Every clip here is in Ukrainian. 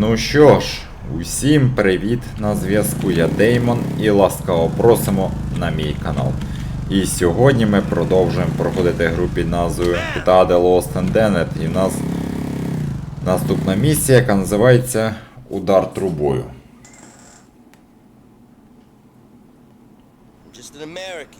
Ну що ж, усім привіт на зв'язку. Я Деймон і ласкаво просимо на мій канал. І сьогодні ми продовжуємо проходити гру під назвою GTA The Lost and Damned. І в нас наступна місія, яка називається Удар трубою. Just an American.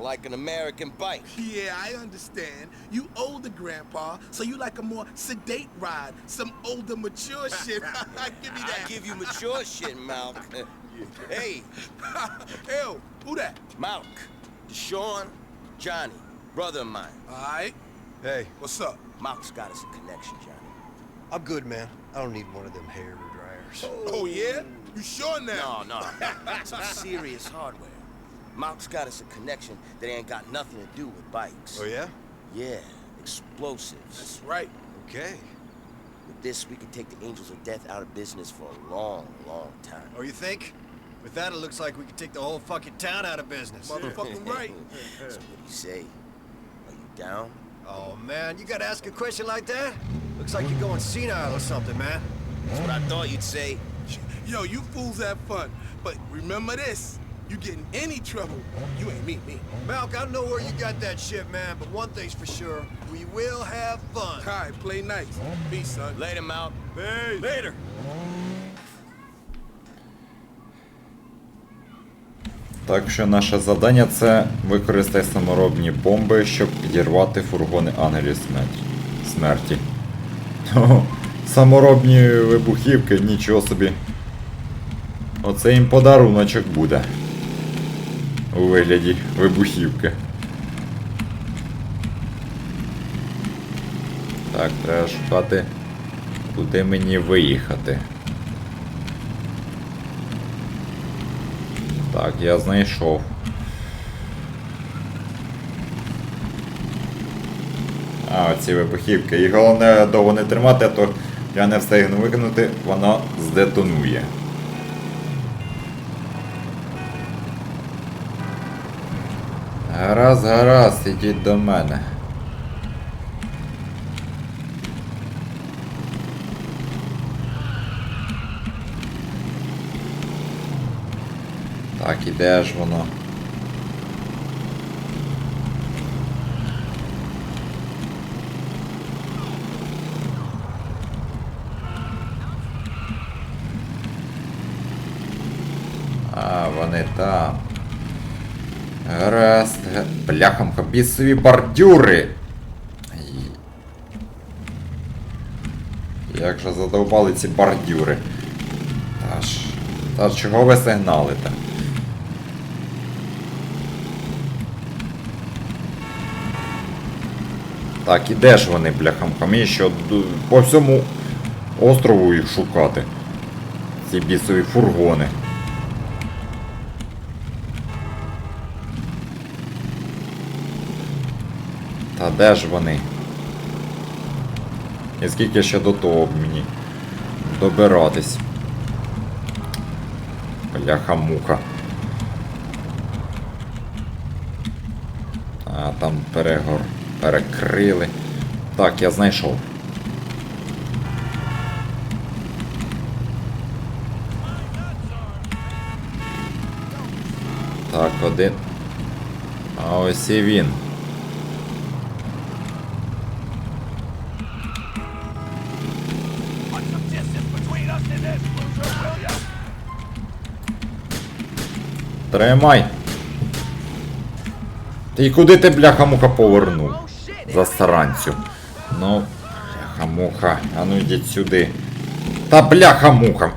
I like an American bike. Yeah, I understand. You older, Grandpa, so you like a more sedate ride, some older, mature shit. give me I that. give you mature shit, Malk. hey, Ew, who that? Malk. Deshaun, Johnny, brother of mine. All right. Hey, What's up? Malk's got us a connection, Johnny. I'm good, man. I don't need one of them hair dryers. Oh yeah? You sure now? No, no. Some serious hardware. Malk's got us a connection that ain't got nothing to do with bikes. Oh, yeah? Yeah, explosives. That's right. Okay. With this, we can take the Angels of Death out of business for a long, long time. Oh, you think? With that, it looks like we could take the whole fucking town out of business. Motherfucking right. so what do you say? Are you down? Oh, man, you gotta ask a question like that? Looks like you're going senile or something, man. That's what I thought you'd say. Yo, you fools have fun, but remember this: you get in any trouble, you ain't meet me. Malk, I know where you got that shit, man, but one thing's for sure. We will have fun. All right, play nice. Peace, son. Later, Malk. Hey. Later. Так що наше завдання це використати саморобні бомби, щоб підірвати фургони ангелів смерті. смерті. О, саморобні вибухівки, нічого собі. Оце їм подаруночок буде. У вигляді вибухівки. Так, треба шукати, куди мені виїхати. Так, я знайшов. А, ці вибухівки. І головне довго не тримати, а то я не встигну викинути, вона здетонує. Гаразд, гаразд, ідіть до мене. Так, і де ж воно? А, вони там. Гаразд. Бляхамка, бісові бордюри. Як же задовбали ці бордюри. Та ж. Та чого ви сигналите? Так, і де ж вони, бляхамка? Мені що по всьому острову їх шукати. Ці бісові фургони. Де ж вони? І скільки ще до того мені добиратись? Бляха-муха. А, там перегор перекрили. Так, я знайшов. Так, один. А ось і він. Тримай. Ти куди ти бляха-муха повернув? Засранцю. Ну, бляха-муха, а ну йдіть сюди. Та бляха-муха.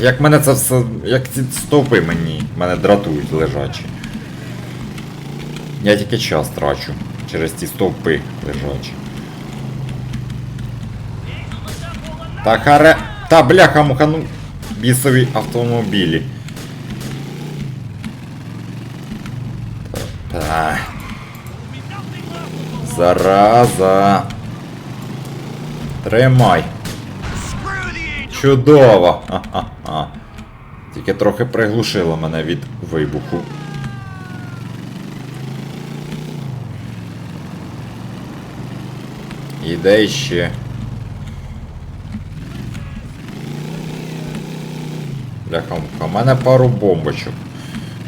Як мене це все. Як ці стовпи мені мене дратують лежачі. Я тільки час трачу через ці стовпи лежачі. Та харе. Та бляха-муха, ну. Бісові автомобілі. Та. Зараза. Тримай. Чудово. Ха-ха-ха. Тільки трохи приглушило мене від вибуху. Іде ще. Бляха, у мене пару бомбочок.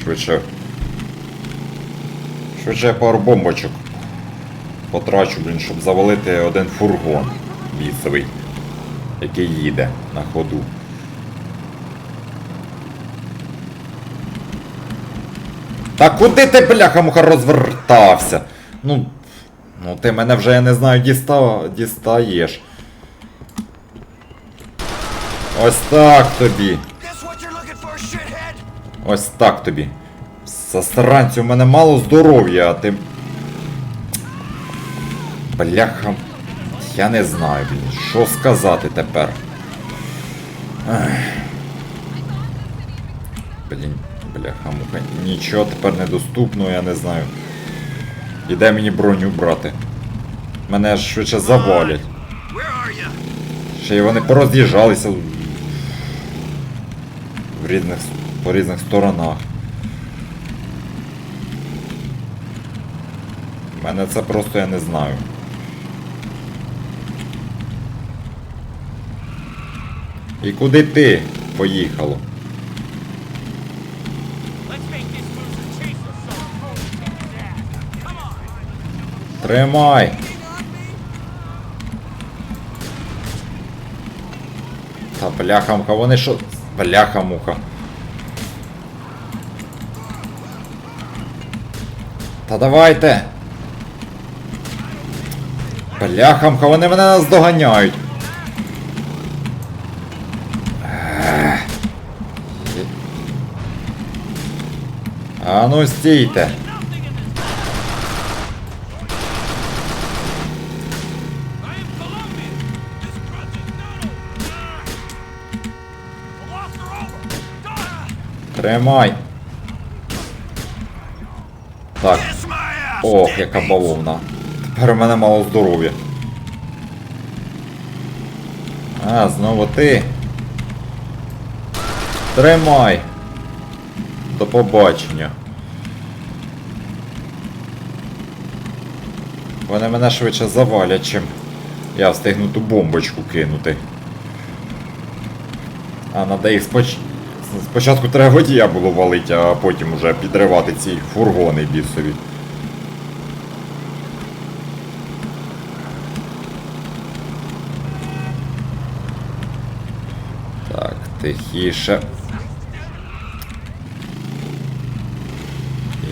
Швидше. Швидше я пару бомбочок потрачу, блін, щоб завалити один фургон бісовий, який їде на ходу. Та куди ти, бляха-муха, розвертався? Ну. Ну ти мене вже я не знаю діста... дістаєш. Ось так тобі. Ось так тобі. Засранцю, у мене мало здоров'я, а ти. Бляха. Я не знаю, блін, що сказати тепер. Блін, бляха муха. Нічого тепер недоступно, я не знаю. І мені броню брати? Мене ж швидше завалять. Ще й вони пороз'їжджалися в с- по різних сторонах. У мене це просто я не знаю. І куди ти поїхало? Тримай! Та бляха-муха, вони що? Бляха-муха. Та давайте! Бляха-муха, вони мене наздоганяють. Ех. А ну стійте! Тримай! Так. Ох, яка бавовна. Тепер у мене мало здоров'я. А, знову ти. Тримай. До побачення. Вони мене швидше завалять, чим я встигну ту бомбочку кинути. А, надо їх споч... Спочатку треба водія було валити, а потім уже підривати ці фургони бісові. Так, тихіше.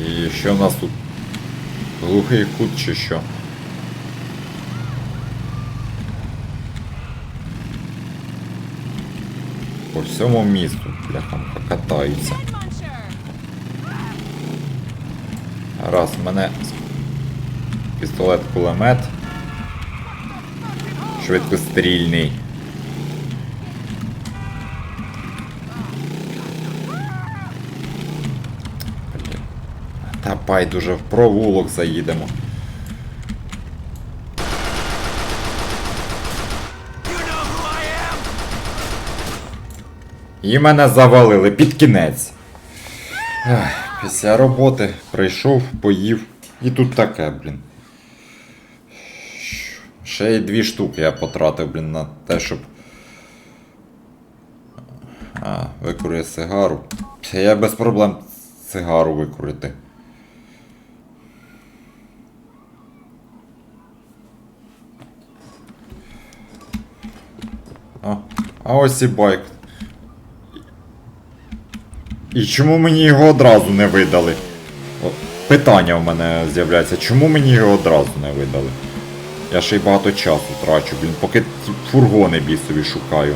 І що в нас тут? Глухий кут чи що? По всьому місту, бляхам, катаються. Раз, мене пістолет-кулемет. Швидкострільний. Байдуже в провулок заїдемо. І мене завалили під кінець. Після роботи прийшов, поїв. І тут таке, блін. Ще й дві штуки я потратив, блін, на те, щоб. А, викурює сигару. Я без проблем сигару викурити. А, ось і байк. І чому мені його одразу не видали? Питання в мене з'являється, чому мені його одразу не видали? Я ще й багато часу трачу, блін, поки фургони бісові шукаю.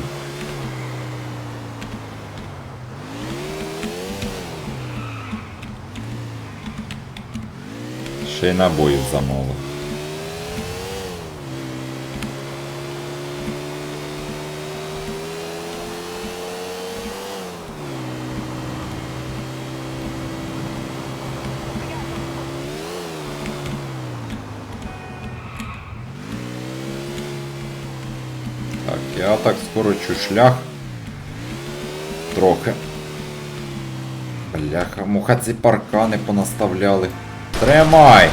Ще й набоїв замало. Я так скорочу шлях. Трохи. Бляха, муха ці паркани понаставляли. Тримай!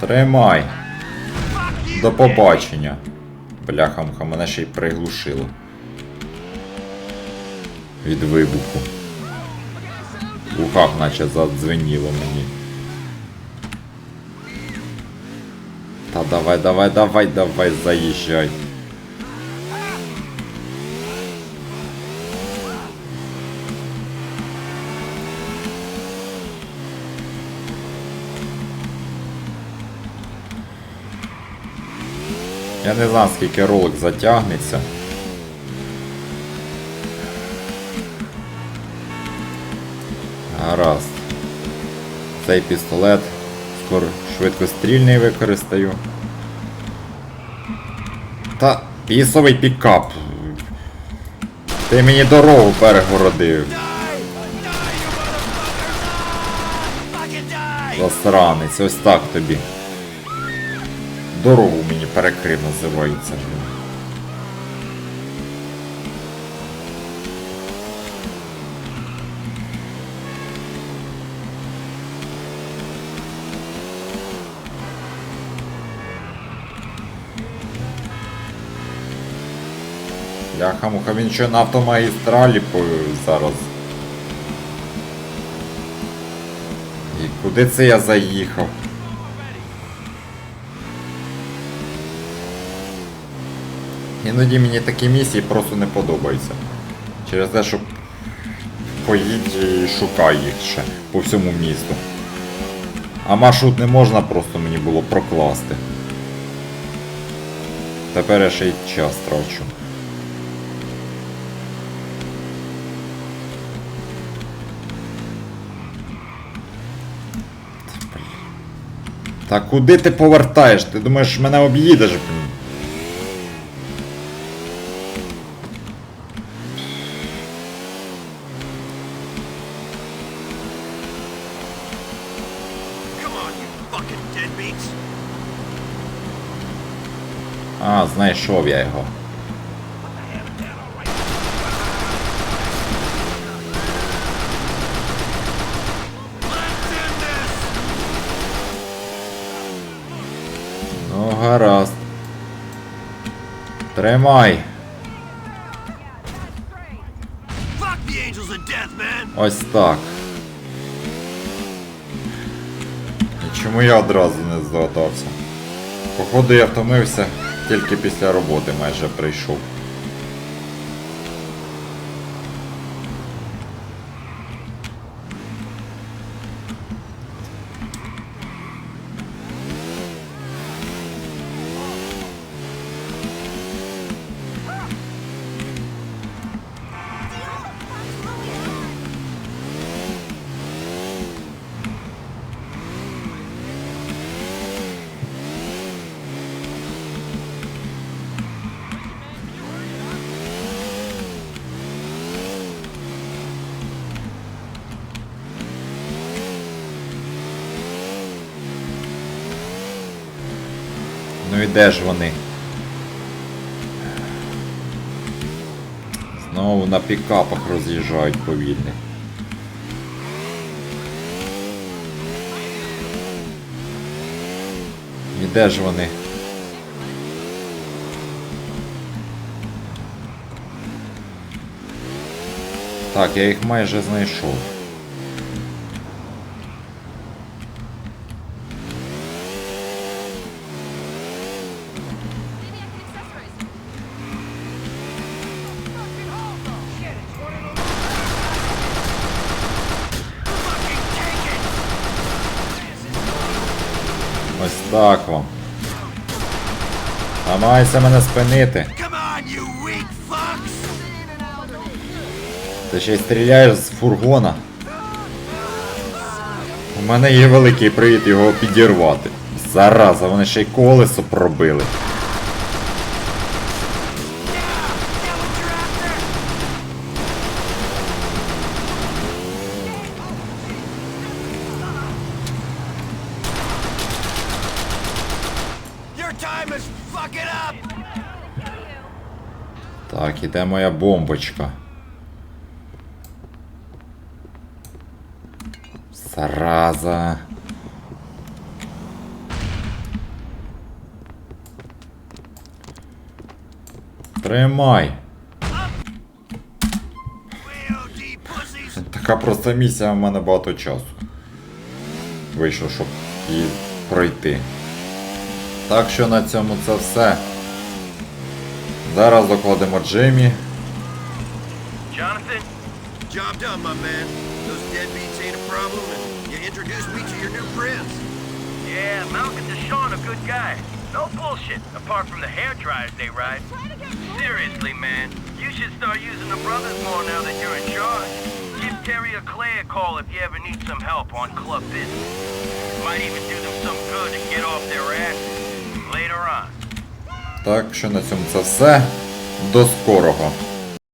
Тримай! До побачення. Бляха-муха, мене ще й приглушило. Від вибуху. В ухах наче задзвеніло мені. Та давай, давай, давай, давай, заїжджай. Я не знаю, скільки ролик затягнеться. Гаразд. Цей пістолет скоро швидкострільний використаю. Та пісовий пікап. Ти мені дорогу перегородив. Засранець, ось так тобі. Дорогу мені перекрив називається. Блін. Яха-муха, він що на автомагістралі зараз. І куди це я заїхав? Іноді мені такі місії просто не подобаються. Через те, що поїдь і шукай їх ще по всьому місту. А маршрут не можна просто мені було прокласти. Тепер я ще й час трачу. Та куди ти повертаєш? Ти думаєш, мене об'їдеш? блін? А, знайшов я його. Ну, гаразд. Тримай. Ось так. І чому я одразу не здогадався? Походу я втомився, тільки після роботи майже прийшов. І де ж вони? Знову на пікапах роз'їжджають повільні. І де ж вони? Так, я їх майже знайшов. Так вам. Намагайся мене спинити. Ти ще й стріляєш з фургона. У мене є великий привід його підірвати. Зараза, вони ще й колесо пробили. Іде моя бомбочка. Зараза. Тримай. Така проста місія, в мене багато часу. Вийшов, щоб її пройти. Так що на цьому це все. Зараз докладемо Джиммі. Jonathan, Job done, my man. Those deadbeats ain't a problem, and you introduced me to your new friends. yeah, Malcolm DeShawn, a good guy. No bullshit, apart from the hair dryers they ride. Seriously, man, you should start using the brothers more now that you're in charge. Give Terry or Clay a call if you ever need some help on club business. Might even do them some good and get off their asses later on. Так що на цьому це все. До скорого.